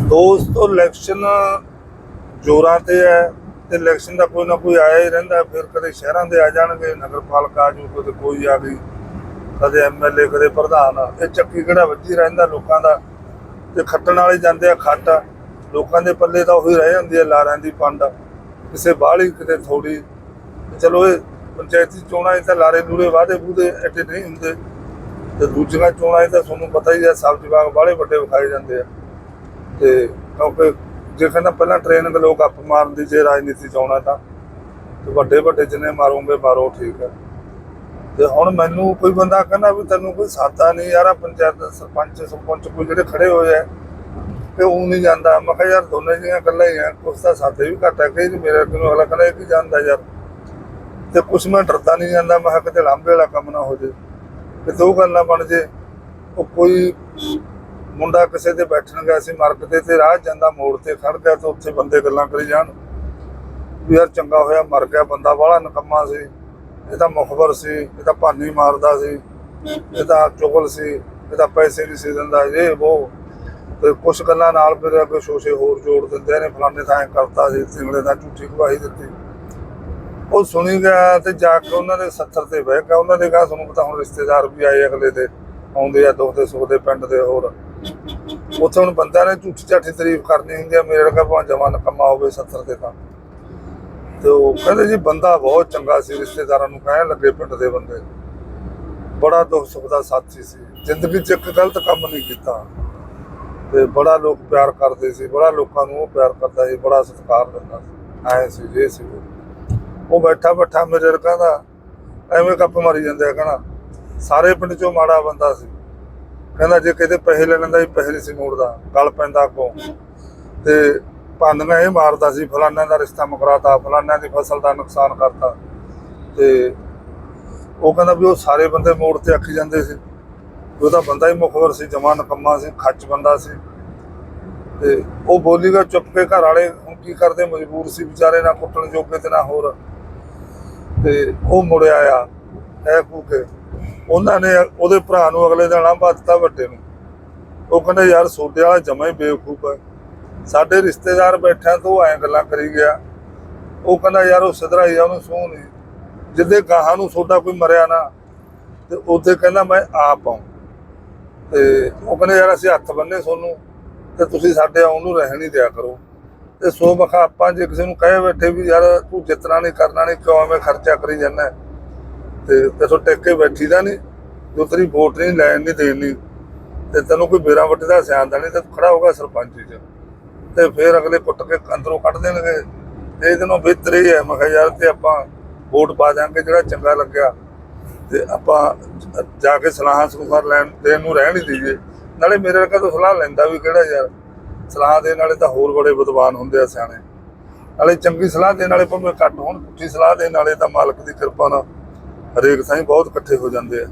ਦੋਸਤੋ ਇਲੈਕਸ਼ਨ ਜੋਰਾਂ ਤੇ ਹੈ ਤੇ ਇਲੈਕਸ਼ਨ ਦਾ ਕੋਈ ਨਾ ਕੋਈ ਆਇਆ ਹੀ ਰਹਿੰਦਾ ਫਿਰ ਕਦੇ ਸ਼ਹਿਰਾਂ ਦੇ ਆ ਜਾਣਗੇ, ਨਗਰਪਾਲਿਕਾ ਆ ਜੂ, ਕਦੇ ਕੋਈ ਆ ਗਈ, ਕਦੇ ਐਮਐਲਏ ਕਦੇ ਪ੍ਰਧਾਨ। ਇਹ ਚੱਕੀ ਕਿਹੜਾ ਵੱਜੀ ਰਹਿੰਦਾ ਲੋਕਾਂ ਦਾ? ਤੇ ਖੱਟਣ ਵਾਲੇ ਜਾਂਦੇ ਆ ਖੱਟ। ਲੋਕਾਂ ਦੇ ਪੱਲੇ ਤਾਂ ਉਹੀ ਰਹਿ ਜਾਂਦੀ ਹੈ ਲਾਰਾਂ ਦੀ ਪੰਡ। ਕਿਸੇ ਬਾਹਲੀ, ਕਿਤੇ ਥੋੜੀ ਚਲੋ ਇਹ ਪੰਚਾਇਤੀ ਚੋਣਾਂ 'ਚ ਤਾਂ ਲਾਰੇ ਲੂਰੇ ਵਾਦੇ ਬੂਦੇ ਐਡੇ ਨਹੀਂ ਹੁੰਦੇ। ਤੇ ਦੂਜੀਆਂ ਚੋਣਾਂ 'ਚ ਤਾਂ ਤੁਹਾਨੂੰ ਪਤਾ ਹੀ ਹੈ ਸਬਜ਼ੀ ਬਾਗ ਬਾਹਲੇ ਵੱਡੇ ਵਿਖਾਏ ਜਾਂਦੇ ਆ। ਤੇ ਕਿਉਂਕਿ ਜੇ ਕਹਿੰਦਾ ਪਹਿਲਾਂ ਟ੍ਰੇਨਿੰਗ ਲੋਕ ਅੱਪ ਮਾਰਨ ਦੀ ਜੇ ਰਾਜਨੀਤੀ ਚਾਉਣਾ ਤਾਂ ਤੇ ਵੱਡੇ ਵੱਡੇ ਜਿੰਨੇ ਮਾਰੋਗੇ ਮਾਰੋ ਠੀਕ ਹੈ। ਤੇ ਹੁਣ ਮੈਨੂੰ ਕੋਈ ਬੰਦਾ ਕਹਿੰਦਾ ਵੀ ਤੈਨੂੰ ਕੋਈ ਸਾਦਾ ਨਹੀਂ ਯਾਰ ਆਹ ਪੰਚਾਇਤ ਸਰਪੰਚ ਸਰਪੰਚ ਕੋਈ ਜਿਹੜੇ ਖੜੇ ਹੋਏ ਆ, ਤੇ ਉਹ ਨਹੀਂ ਜਾਂਦਾ। ਮੈਂ ਕਿਹਾ ਯਾਰ ਦੋਨੇ ਜੀਆਂ ਇਕੱਲਾ ਹੀ ਆ, ਕੁਛ ਤਾਂ ਸਾਦੇ ਵੀ ਘੱਟ ਹੈ ਕਿ ਜੀ ਮੇਰੇ ਕੋਲ ਅਗਲਾ ਕਹਿੰਦਾ ਇਹ ਕੀ ਜਾਂਦਾ ਯਾਰ। ਤੇ ਕੁਛ ਮੈਂ ਡਰਦਾ ਨਹੀਂ ਜਾਂਦਾ, ਮੈਂ ਕਿਹਾ ਕਿਤੇ ਲਾਂਬੇ ਵਾਲਾ ਕੰਮ ਨਾ ਹੋ ਜੇ ਕਿਤੇ ਉਹ ਗੱਲ ਨਾ ਬਣ ਜੇ, ਉਹ ਕੋਈ ਮੁੰਡਾ ਕਿਸੇ ਦੇ ਬੈਠਣ ਗਿਆ ਸੀ ਮਾਰਗ ਤੇ ਤੇ ਰਾਹ ਜਾਂਦਾ, ਮੋੜ ਤੇ ਖੜ ਗਿਆ ਤੇ ਉੱਥੇ ਬੰਦੇ ਗੱਲਾਂ ਕਰੀ ਜਾਣ। ਵੀ ਯਾਰ ਚੰਗਾ ਹੋਇਆ, ਮਰ ਗਿਆ, ਬੰਦਾ ਬਾਹਲਾ ਨਕਮਾ ਸੀ। ਇਹ ਤਾਂ ਮੁਖਬਰ ਸੀ, ਇਹ ਤਾਂ ਭਾਨੀ ਮਾਰਦਾ ਸੀ। ਇਹ ਤਾਂ ਚੁਗਲ ਸੀ, ਇਹ ਤਾਂ ਪੈਸੇ ਨਹੀਂ ਸੀ ਦਿੰਦਾ, ਇਹ ਉਹ ਤੇ ਕੁਛ ਗੱਲਾਂ ਨਾਲ ਫਿਰ ਅੱਗੇ ਸ਼ੋਸ਼ੇ ਹੋਰ ਜੋੜ ਦਿੰਦੇ ਨੇ, ਫਲਾਣੇ ਥਾਂ ਕਰਤਾ ਸੀ ਸਿੰਗਲੇ ਦਾ ਝੂਠੀ ਗਵਾਹੀ ਦਿੱਤੀ। ਉਹ ਸੁਣੀ ਗਿਆ ਤੇ ਜਾ ਕੇ ਉਹਨਾਂ ਦੇ ਸੱਥਰ ਤੇ ਬਹਿ ਗਿਆ। ਉਹਨਾਂ ਦੇ ਕਹਾ, ਤੁਹਾਨੂੰ ਪਤਾ ਹੁਣ ਰਿਸ਼ਤੇਦਾਰ ਵੀ ਆਏ ਅਗਲੇ ਦੇ, ਆਉਂਦੇ ਆ, ਦੁੱਖ ਦੇ ਸੁੱਖ ਦੇ ਪਿੰਡ ਦੇ ਹੋਰ। ਉੱਥੇ ਹੁਣ ਬੰਦਿਆਂ ਨੇ ਝੂਠੀ ਝਾਠੀ ਤਾਰੀਫ ਕਰਨੀ ਹੁੰਦੀ ਆ, ਮੇਰੇ ਵਰਗਾ ਭਾਵੇਂ ਜਵਾਨ ਕੰਮਾ ਹੋਵੇ ਸੱਥਰ ਤੇ ਤਾਂ। ਤੇ ਉਹ ਕਹਿੰਦੇ ਜੀ, ਬੰਦਾ ਬਹੁਤ ਚੰਗਾ ਸੀ, ਰਿਸ਼ਤੇਦਾਰਾਂ ਨੂੰ ਕਹਿਣ ਲੱਗੇ ਪਿੰਡ ਦੇ ਬੰਦੇ। ਬੜਾ ਦੁੱਖ ਸੁੱਖ ਦਾ ਸਾਥੀ ਸੀ। ਜ਼ਿੰਦਗੀ 'ਚ ਇੱਕ ਗਲਤ ਕੰਮ ਨਹੀਂ ਕੀਤਾ। ਤੇ ਬੜਾ ਲੋਕ ਪਿਆਰ ਕਰਦੇ ਸੀ, ਬੜਾ ਲੋਕਾਂ ਨੂੰ ਉਹ ਪਿਆਰ ਕਰਦਾ ਸੀ, ਬੜਾ ਸਤਿਕਾਰ ਦਿੰਦਾ ਸੀ। ਐ ਸੀ, ਜੇ ਸੀ ਉਹ। ਬੈਠਾ ਬੈਠਾ ਮੇਰੇ ਕਹਿੰਦਾ ਦਾ ਐਵੇਂ ਕੱਪ ਮਾਰੀ ਜਾਂਦੇ ਆ ਕਹਣਾ ਸਾਰੇ ਪਿੰਡ 'ਚੋਂ ਮਾੜਾ ਬੰਦਾ ਸੀ। ਕਹਿੰਦਾ ਜੇ ਕਿਤੇ ਪੈਸੇ ਲੈ ਲੈਂਦਾ ਸੀ, ਪੈਸੇ ਨਹੀਂ ਸੀ ਮੋੜਦਾ, ਗਲ ਪੈਂਦਾ ਅੱਗੋਂ। ਤੇ ਭਾਂਡੀਆਂ ਇਹ ਮਾਰਦਾ ਸੀ ਫਲਾਨਿਆਂ ਦਾ ਰਿਸ਼ਤਾ ਮੁਕਰਾਤਾ ਫਲਾਨਿਆਂ ਦੀ ਫਸਲ ਦਾ ਨੁਕਸਾਨ ਕਰਤਾ। ਤੇ ਉਹ ਕਹਿੰਦਾ ਵੀ ਉਹ ਸਾਰੇ ਬੰਦੇ ਮੋੜ ਤੇ ਆਖੀ ਜਾਂਦੇ ਸੀ। ਉਹਦਾ ਬੰਦਾ ਹੀ ਮੁਖਬਰ ਸੀ, ਜਮਾਂ ਨਕੰਮਾ ਸੀ, ਖੱਚ ਬੰਦਾ ਸੀ। ਤੇ ਉਹ ਬੋਲੀਗਾ ਚੁੱਪ ਕੇ ਘਰ ਵਾਲੇ ਹੁਣ ਕੀ ਕਰਦੇ, ਮਜਬੂਰ ਸੀ ਵਿਚਾਰੇ ਨਾ ਕੁੱਟਣ ਜੋਗੇ ਤੇ ਨਾ ਹੋਰ। ਤੇ ਉਹ ਮੁੜਿਆ ਆ ਐ ਕੂਕੇ ਉਹਨਾਂ ਨੇ ਉਹਦੇ ਭਰਾ ਨੂੰ ਅਗਲੇ ਦਿਨ ਲਾਂਭਾ ਦਿੱਤਾ ਵੱਡੇ ਨੂੰ। ਉਹ ਕਹਿੰਦਾ, ਯਾਰ, ਸੋਡੇ ਵਾਲਾ ਜਮਾ ਹੀ ਬੇਵਕੂਫ ਹੈ। ਸਾਡੇ ਰਿਸ਼ਤੇਦਾਰ ਬੈਠਿਆਂ ਤੋਂ ਐਂ ਗੱਲਾਂ ਕਰੀ ਗਿਆ। ਉਹ ਕਹਿੰਦਾ, ਯਾਰ, ਉਹ ਸਿਧਰਾ ਹੀ ਆ, ਉਹਨੂੰ ਸੂਹ ਨਹੀਂ। ਜਿੱਦੇ ਗਾਹਾਂ ਨੂੰ ਸੋਡਾ ਕੋਈ ਮਰਿਆ ਨਾ, ਤੇ ਉੱਥੇ ਕਹਿੰਦਾ, ਮੈਂ ਆਪ ਆਉਂ। ਤੇ ਉਹ ਕਹਿੰਦੇ, ਯਾਰ, ਅਸੀਂ ਹੱਥ ਬੰਨੇ ਸੋਨੂੰ, ਤੇ ਤੁਸੀਂ ਸਾਡੇ ਆਉਣ ਨੂੰ ਰਹਿਣ ਹੀ ਦਿਆ ਕਰੋ। ਤੇ ਸੋ ਬਖਾ ਆਪਾਂ ਜੇ ਕਿਸੇ ਨੂੰ ਕਹੇ ਬੈਠੇ ਵੀ, ਯਾਰ, ਤੂੰ ਜਿੱਤਣਾ ਨਹੀਂ ਕਰਨਾ, ਨਹੀਂ ਕਿਉਂ ਐਵੇਂ ਖਰਚਾ ਕਰੀ ਜਾਂਦਾ ਤੇ ਤੇਥੋਂ ਟਿਕ ਕੇ ਬੈਠੀ ਦਾ ਨਹੀਂ ਜੋ ਤੇਰੀ ਵੋਟ ਨਹੀਂ ਲੈਣ ਨਹੀਂ ਦੇਣੀ ਤੇ ਤੈਨੂੰ ਕੋਈ ਬੇਰਾ ਵੱਟੇ ਦਾ ਸਿਆਣਦਾ ਨਹੀਂ ਤੇ ਤੂੰ ਖੜਾ ਹੋਗਾ ਸਰਪੰਚ 'ਚ ਤੇ ਫਿਰ ਅਗਲੇ ਕੁੱਟ ਕੇ ਅੰਦਰੋਂ ਕੱਢ ਦੇਣਗੇ। ਤੇ ਇਹਦੇ ਨੂੰ ਬਿਹਤਰ ਇਹ ਹੈ, ਮੈਂ ਕਿਹਾ ਯਾਰ ਤੇ ਆਪਾਂ ਵੋਟ ਪਾ ਦਿਆਂਗੇ ਜਿਹੜਾ ਚੰਗਾ ਲੱਗਿਆ। ਤੇ ਆਪਾਂ ਜਾ ਕੇ ਸਲਾਹਾਂ ਸਲੂਹਾਂ ਲੈਣ ਦੇਣ ਨੂੰ ਰਹਿਣ ਹੀ ਦਈਏ। ਨਾਲੇ ਮੇਰੇ ਵਰਗਾ ਤਾਂ ਸਲਾਹ ਲੈਂਦਾ ਵੀ ਕਿਹੜਾ ਯਾਰ? ਸਲਾਹ ਦੇਣ ਵਾਲੇ ਤਾਂ ਹੋਰ ਬੜੇ ਵਿਦਵਾਨ ਹੁੰਦੇ ਆ ਸਿਆਣੇ। ਨਾਲੇ ਚੰਗੀ ਸਲਾਹ ਦੇਣ ਵਾਲੇ ਭਾਵੇਂ ਘੱਟ ਹੋਣ, ਪੁੱਠੀ ਸਲਾਹ ਦੇਣ ਵਾਲੇ ਤਾਂ ਮਾਲਕ ਦੀ ਕਿਰਪਾ ਨਾਲ ਹਰੇਕ ਥਾਂ ਹੀ ਬਹੁਤ ਇਕੱਠੇ ਹੋ ਜਾਂਦੇ ਆ।